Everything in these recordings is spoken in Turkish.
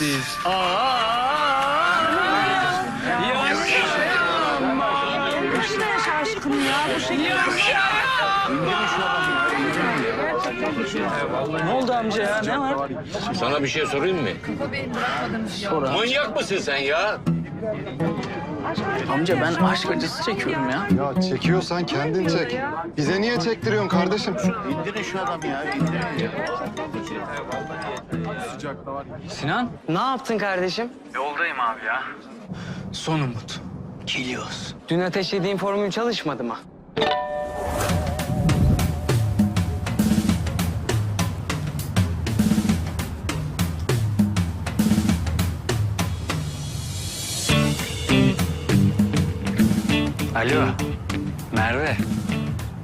Ben sensiz. Aa! Ne oldu amca ya? Ne var? Sana bir şey sorayım mı? Manyak mısın sen ya? Amca ben aşk acısı çekiyorum ya. Ya çekiyorsan kendin çek. Bize niye çektiriyorsun kardeşim? Sinan Ne yaptın kardeşim? yoldayım abi ya. Son umut. Geliyoruz. Dün ateşlediğin formül çalışmadı mı? Alo. Merve.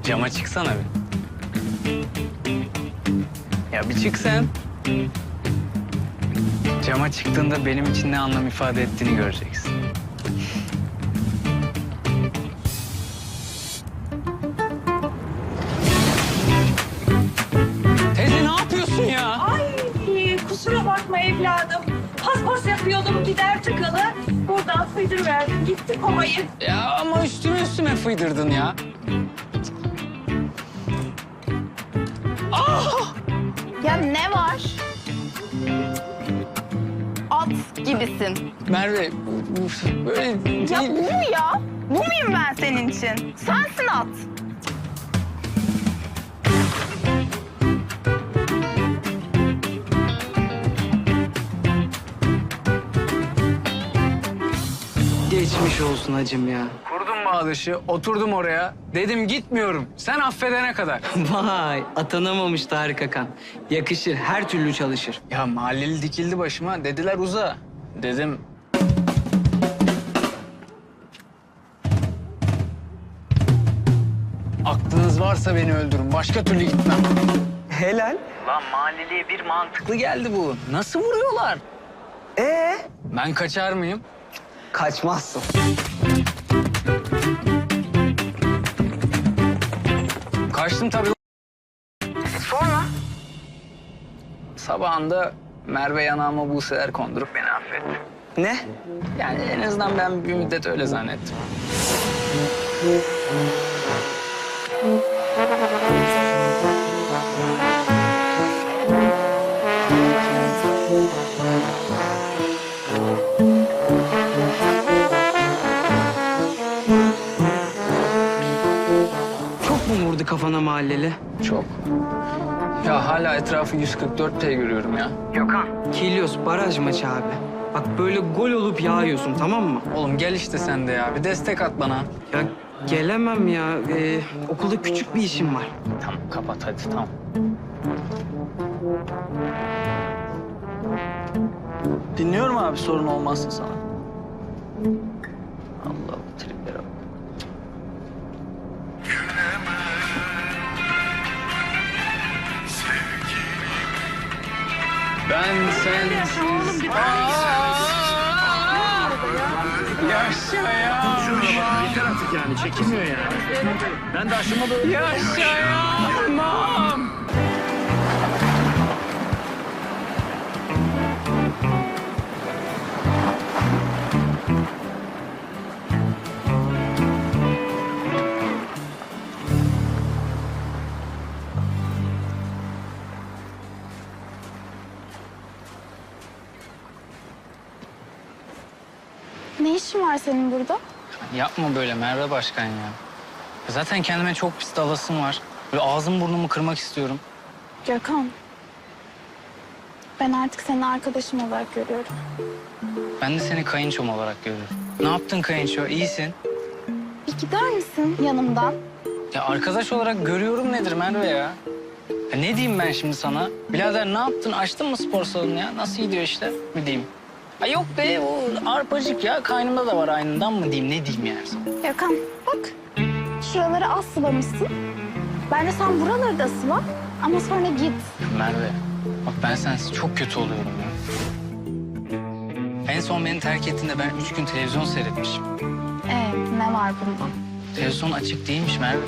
Cama çıksana bir. Ya bir çık sen. Cama çıktığında benim için ne anlam ifade ettiğini göreceksin. Teyze ne yapıyorsun ya? Ay kusura bakma evladım. Paspas yapıyordum gider tıkalı. Buradan verdim gitti kovayı. Ya ama üstüme üstüme fıydırdın ya. Ya ne var? Gibisin. Merve böyle Ya değil. bu mu ya? Bu muyum ben senin için? Sensin at. Geçmiş olsun hacım ya. Kurdum bağdaşı, oturdum oraya. Dedim gitmiyorum. Sen affedene kadar. Vay atanamamış Tarık Akan. Yakışır her türlü çalışır. Ya mahalleli dikildi başıma. Dediler uza. Dedim Aklınız varsa beni öldürün. Başka türlü gitmem. Helal. Lan mahalleliye bir mantıklı geldi bu. Nasıl vuruyorlar? Ee? Ben kaçar mıyım? Kaçmazsın. Kaçtım tabii. Sonra? Sabahında Merve yanağıma Buse'ler kondurup beni affetti. Ne? Yani en azından ben bir müddet öyle zannettim. Çok mu vurdu kafana mahalleli? Çok. Ya hala etrafı 144T görüyorum ya. Gökhan. Kilios baraj maçı abi. Bak böyle gol olup yağıyorsun tamam mı? Oğlum gel işte sen de ya. Bir destek at bana. Ya gelemem ya. Ee, okulda küçük bir işim var. Tamam kapat hadi tamam. Dinliyorum abi sorun olmazsa sana. Ben sensiz... Aa! Yaşayamam. Yeter artık yani çekilmiyor ya. Ben de aşıma doğru... Yaşayamam. Senin burada? Yapma böyle Merve Başkan ya. Zaten kendime çok pis dalasım var. Böyle ağzım burnumu kırmak istiyorum. Gökhan. Ben artık seni arkadaşım olarak görüyorum. Ben de seni kayınçom olarak görüyorum. Ne yaptın kayınço? İyisin. Bir gider misin yanımdan? Ya arkadaş olarak görüyorum nedir Merve ya? ya? Ne diyeyim ben şimdi sana? Birader ne yaptın? Açtın mı spor salonu ya? Nasıl gidiyor işte? Mi diyeyim? Ha yok be o arpacık ya. Kaynımda da var aynından mı diyeyim? Ne diyeyim yani sana? Gökhan bak. Şuraları az sıvamışsın. Bence sen buraları da sıva. Ama sonra git. Merve bak ben sensiz çok kötü oluyorum ya. En son beni terk ettiğinde ben üç gün televizyon seyretmişim. Ee, ne var bunda? Televizyon açık değilmiş Merve.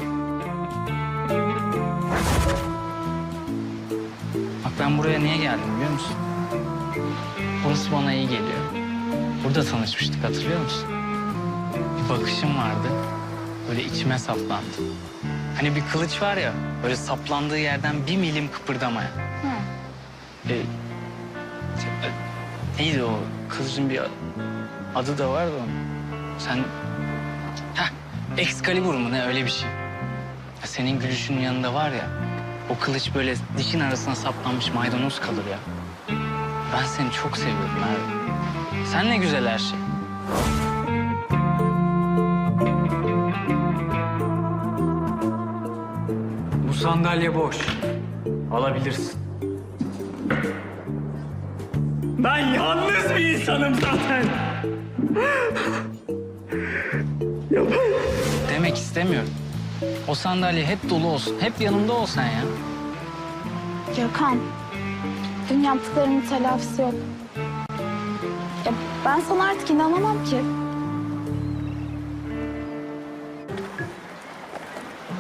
Bak ben buraya niye geldim biliyor musun? Burası bana iyi geliyor. Burada tanışmıştık hatırlıyor musun? Bir bakışım vardı. Böyle içime saplandı. Hani bir kılıç var ya, böyle saplandığı yerden bir milim kıpırdamaya. Ee, e, neydi o? Kılıcın bir adı da vardı onun. Sen... Heh, Excalibur mu ne öyle bir şey. Ya senin gülüşünün yanında var ya, o kılıç böyle dişin arasına saplanmış maydanoz kalır ya. Ben seni çok seviyorum Merve. Sen ne güzel her şey. Bu sandalye boş. Alabilirsin. Ben yalnız bir insanım zaten. Demek istemiyorum. O sandalye hep dolu olsun. Hep yanımda ol sen ya. Gökhan, dün yaptıklarımın telafisi yok. Ya ben sana artık inanamam ki.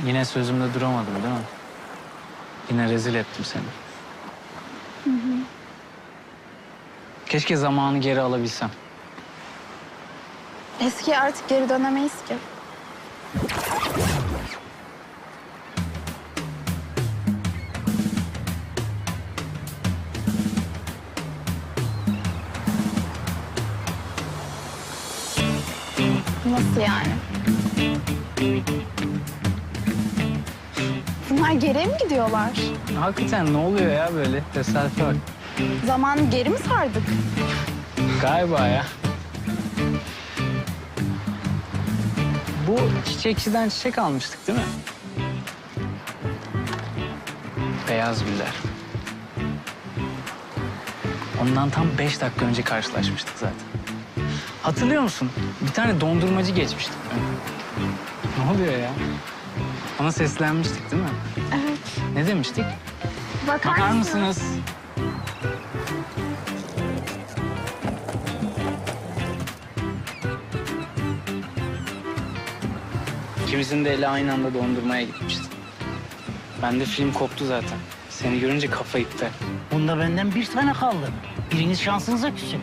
Yine sözümde duramadım değil mi? Yine rezil ettim seni. Keşke zamanı geri alabilsem. Eskiye artık geri dönemeyiz ki. Gidiyorlar? Hakikaten ne oluyor ya böyle? Tesadüfe bak. Zamanı geri mi sardık? Galiba ya. Bu çiçekçiden çiçek almıştık değil mi? Beyaz güller. Ondan tam beş dakika önce karşılaşmıştık zaten. Hatırlıyor musun? Bir tane dondurmacı geçmiştik. Ne oluyor ya? Ona seslenmiştik değil mi? Evet. Ne demiştik? Bakar, Bakar mısın? mısınız? İkimizin de eli aynı anda dondurmaya gitmişti. Ben de film koptu zaten. Seni görünce kafa gitti. Bunda benden bir tane kaldı. Biriniz şansınıza küsün.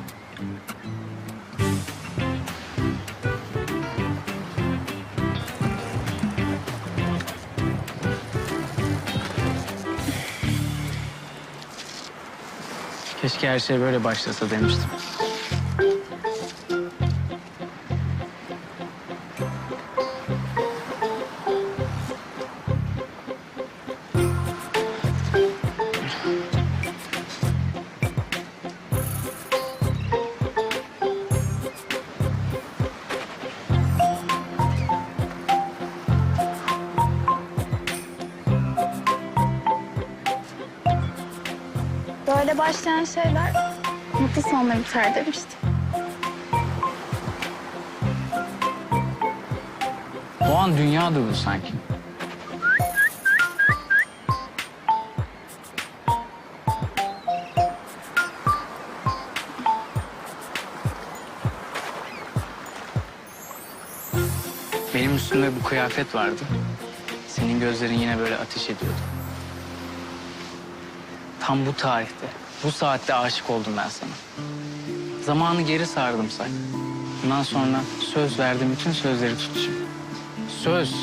Keşke her şey böyle başlasa demiştim. Böyle başlayan şeyler mutlu sonla biter demiştim. O an dünya durdu sanki. Benim üstümde bu kıyafet vardı. Senin gözlerin yine böyle ateş ediyordu. Tam bu tarihte, bu saatte aşık oldum ben sana. Zamanı geri sardım say. Bundan sonra söz verdim bütün sözleri tutacağım. Söz.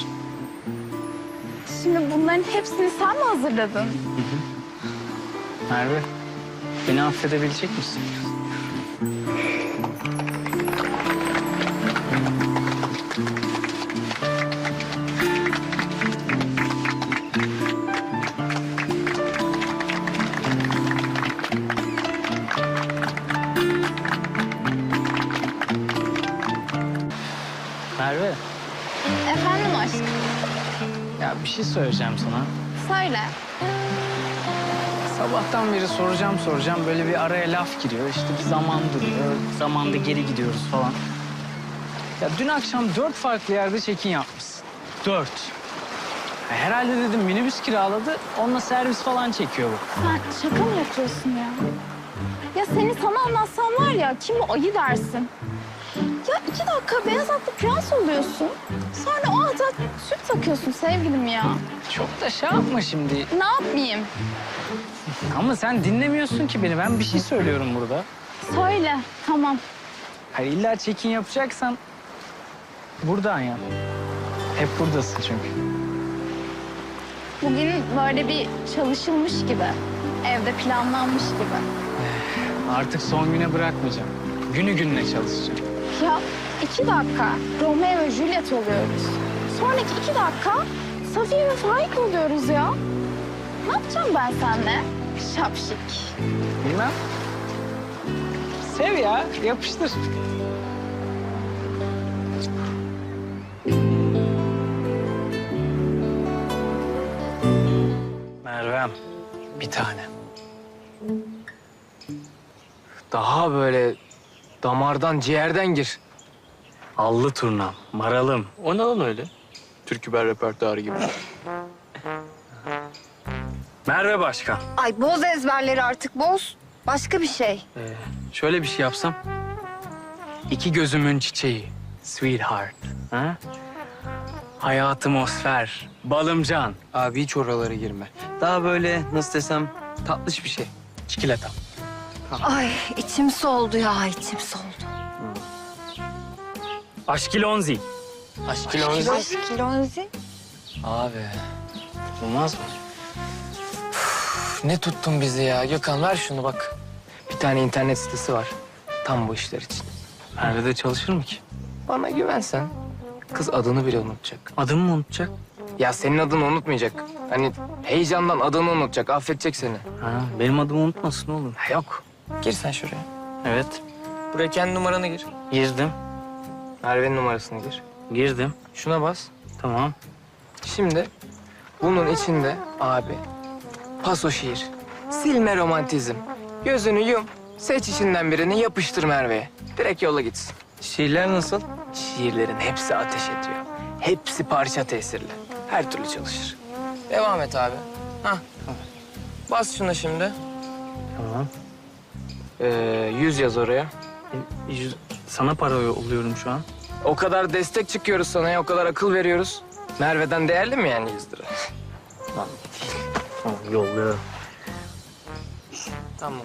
Şimdi bunların hepsini sen mi hazırladın? Merve, beni affedebilecek misin? Şey söyleyeceğim sana. söyle. Sabahtan beri soracağım soracağım böyle bir araya laf giriyor. İşte bir zaman duruyor, zamanda geri gidiyoruz falan. Ya dün akşam dört farklı yerde check-in yapmışsın. Dört. Ya herhalde dedim minibüs kiraladı, onunla servis falan çekiyor bu. Sen şaka mı yapıyorsun ya? Ya seni sana anlatsam var ya kim o ayı dersin. Ya iki dakika beyaz atlı prens oluyorsun. Sonra o ata süt takıyorsun sevgilim ya. Çok da şey yapma şimdi. Ne yapmayayım? Ama sen dinlemiyorsun ki beni. Ben bir şey söylüyorum burada. Söyle, tamam. Hayır illa çekin yapacaksan buradan yap. Hep buradasın çünkü. Bugün böyle bir çalışılmış gibi. Evde planlanmış gibi. Artık son güne bırakmayacağım. Günü gününe çalışacağım. Ya iki dakika Romeo ve Juliet oluyoruz. Sonraki iki dakika Safiye ve Faik oluyoruz ya. Ne yapacağım ben seninle? Şapşik. Bilmem. Sev ya, yapıştır. Mervem, bir tane. Daha böyle damardan, ciğerden gir. Allı turnam, maralım. O ne lan öyle? Türküber repertuarı gibi. Merve Başkan. Ay boz ezberleri artık boz. Başka bir şey. Ee, şöyle bir şey yapsam. İki gözümün çiçeği, sweetheart. Ha? Hayatımosfer, balımcan, Abi hiç oralara girme. Daha böyle nasıl desem tatlış bir şey. çikolata. Ay içim soldu ya içim soldu. Aşkilonzi. Aşkilonzi. Aşkilonzi. Abi Olmaz mı? ne tuttun bizi ya? Gökhan ver şunu bak. Bir tane internet sitesi var. Tam bu işler için. Merve'de çalışır mı ki? Bana güvensen kız adını bile unutacak. Adımı mı unutacak? Ya senin adını unutmayacak. Hani heyecandan adını unutacak, affedecek seni. Ha, benim adımı unutmasın oğlum. Ha, yok. Gir sen şuraya. Evet, Buraya kendi numaranı gir. girdim, Merve'nin numarasını gir. girdim. Şuna bas. Tamam. Şimdi bunun içinde abi paso şiir, silme romantizm. Gözünü yum, seç içinden birini yapıştır Merve'ye. Direkt yola gitsin. Şiirler nasıl? Şiirlerin hepsi ateş ediyor. Hepsi parça tesirli. Her türlü çalışır. Devam et abi. Hah. Bas şuna şimdi. Tamam. Ee, yüz yaz oraya. E, yüz- Sana para oluyorum şu an. O kadar destek çıkıyoruz sana ya, o kadar akıl veriyoruz. Merve'den değerli mi yani yüz lira? Tamam, yolluyorum. Tamam.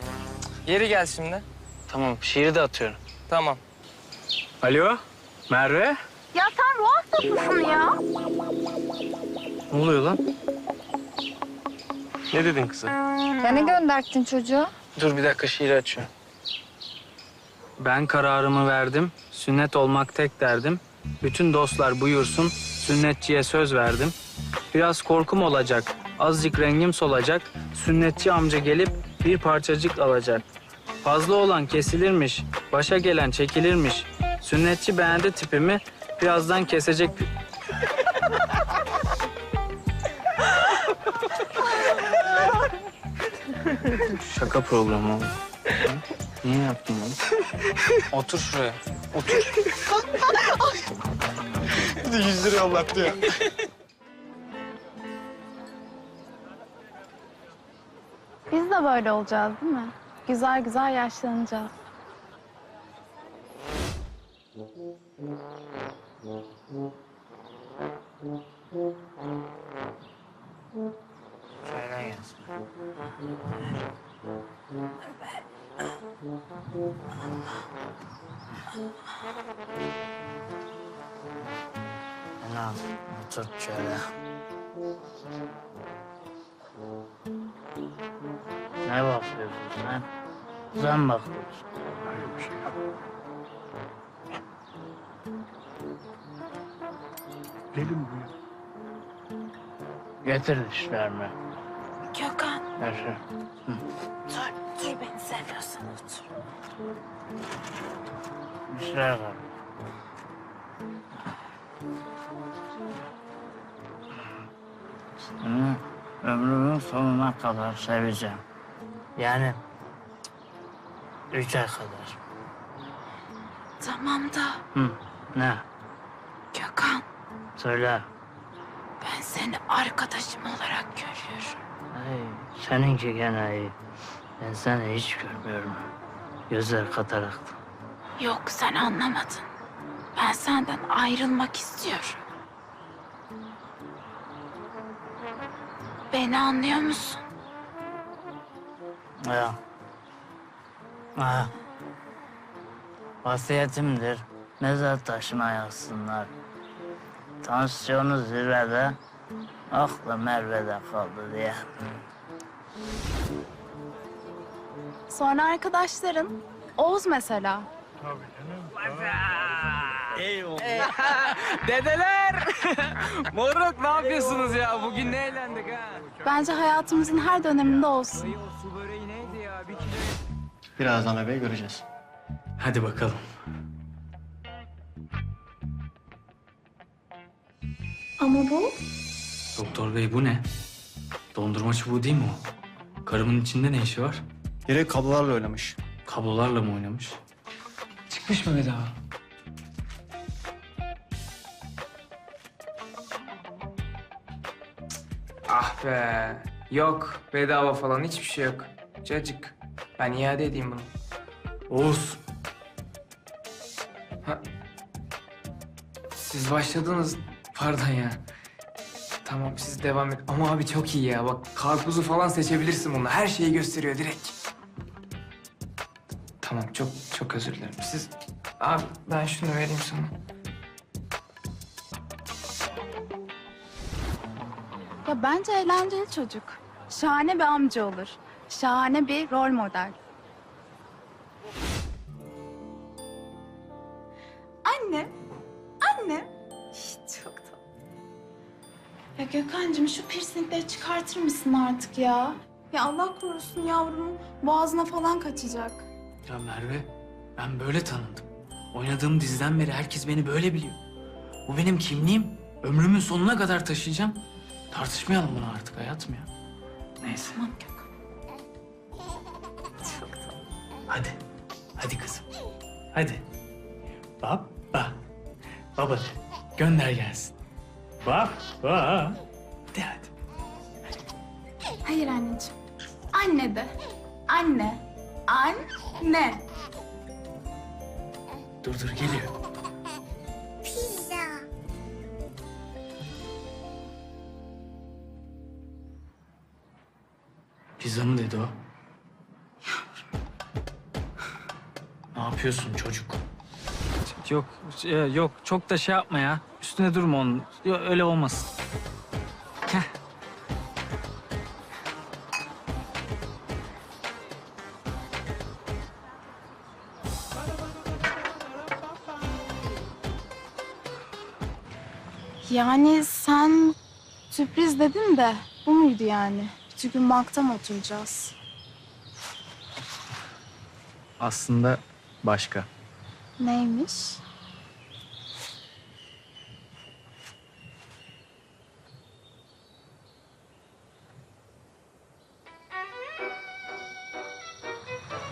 Geri gel şimdi. Tamam, şiiri de atıyorum. Tamam. Alo, Merve? Ya sen ruh hastasısın ya. Ne oluyor lan? Ne dedin kızım? Ya ne gönderdin çocuğa? Dur bir dakika şiiri açıyorum. Ben kararımı verdim. Sünnet olmak tek derdim. Bütün dostlar buyursun. Sünnetçiye söz verdim. Biraz korkum olacak. Azıcık rengim solacak. Sünnetçi amca gelip bir parçacık alacak. Fazla olan kesilirmiş. Başa gelen çekilirmiş. Sünnetçi beğendi tipimi. Birazdan kesecek. Şaka programı oldu. Niye yaptın bunu? Otur şuraya. Yüz lira yollattı ya. Biz de böyle olacağız değil mi? Güzel güzel yaşlanacağız. Anam, otur şöyle. Ne bakıyorsun sen? Sen bakıyorsun. Öyle bir şey yok. Dedim bu ya. Getir dişlerimi. Gökhan, Yaşa. dur, seviyorsan otur. Var. Seni ömrümün sonuna kadar seveceğim. Yani üç ay kadar. Tamam da Hı, ne? Gökhan, Söyle. ben seni arkadaşım olarak görüyorum. Ay, seninki gene iyi. Ben seni hiç görmüyorum. Gözler katarakta. Yok sen anlamadın. Ben senden ayrılmak istiyorum. Beni anlıyor musun? Ya. Ha. Vasiyetimdir. Mezar taşıma yazsınlar. Tansiyonu zirvede, aklı Merve'de kaldı diye. Sonra arkadaşların, Oğuz mesela. Dedeler! Moruk ne yapıyorsunuz ya? Bugün ne eğlendik ha? Bence hayatımızın her döneminde olsun. Dayı o su böreği neydi ya? Bir kilo Birazdan bebeği göreceğiz. Hadi bakalım. Ama bu Doktor bey bu ne? Dondurma çubuğu değil mi o? Karımın içinde ne işi var? Direkt kablolarla oynamış. Kablolarla mı oynamış? Çıkmış mı bedava? Ah be. Yok. Bedava falan hiçbir şey yok. Cacık. Ben iade edeyim bunu. Oğuz. Ha. Siz başladınız. Pardon ya. Tamam siz devam et. Ama abi çok iyi ya. Bak karpuzu falan seçebilirsin bununla. Her şeyi gösteriyor direkt. Tamam çok çok özür dilerim. Siz... Abi ben şunu vereyim sana. ya bence eğlenceli çocuk. Şahane bir amca olur. Şahane bir rol model. Anne, anne. Çok tatlı. Ya Gökhan'cığım şu piercingleri çıkartır mısın artık ya? Ya Allah korusun yavrumun boğazına falan kaçacak. Ya Merve, ben böyle tanındım. Oynadığım diziden beri herkes beni böyle biliyor. Bu benim kimliğim. Ömrümün sonuna kadar taşıyacağım. Tartışmayalım bunu artık hayatım ya. Neyse. Tamam Gökhan. Hadi. Hadi kızım. Hadi. Baba. Baba de. Gönder gelsin. Baba. De hadi. Hayır anneciğim. Anne de. Anne. Anne. Dur dur geliyor. Pizza mı dedi o? Ne yapıyorsun çocuk? Yok, e, yok çok da şey yapma ya. Üstüne durma onun. Yok, öyle olmasın. Heh. Yani sen sürpriz dedin de bu muydu yani? Bütün gün bankta mı oturacağız? Aslında başka. Neymiş?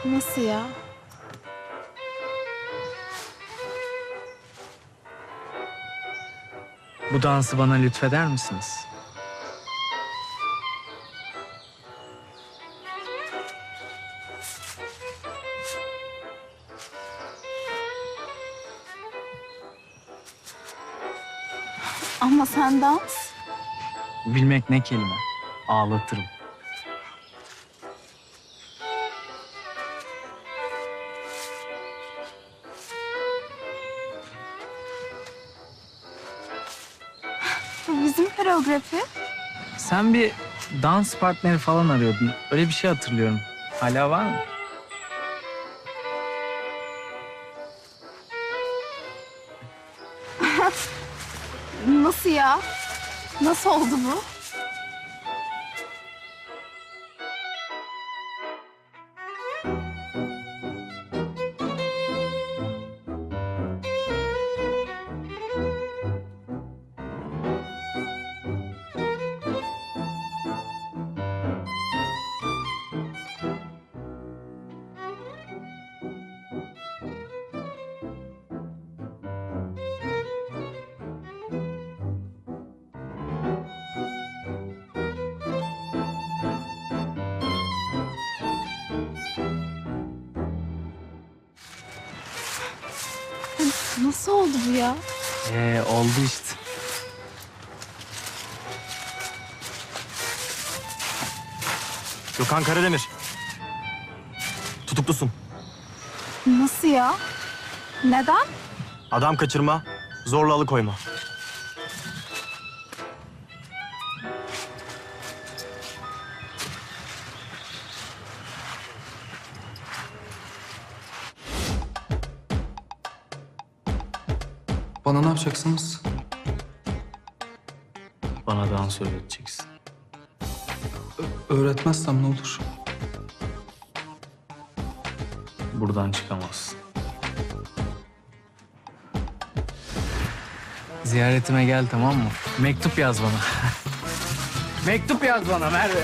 Nasıl ya? Bu dansı bana lütfeder misiniz? Ama sen dans. Bilmek ne kelime? Ağlatırım. Koreografi. Sen bir dans partneri falan arıyordun. Öyle bir şey hatırlıyorum. Hala var mı? Nasıl ya? Nasıl oldu bu? Nasıl oldu bu ya? Ee, oldu işte. Gökhan Karademir. tutuklusun. Nasıl ya? Neden? Adam kaçırma, zorla alıkoyma. Bana ne yapacaksınız? Bana dans öğreteceksin. Öğretmezsem ne olur? Buradan çıkamazsın. Ziyaretime gel tamam mı? Mektup yaz bana. Mektup yaz bana Merve.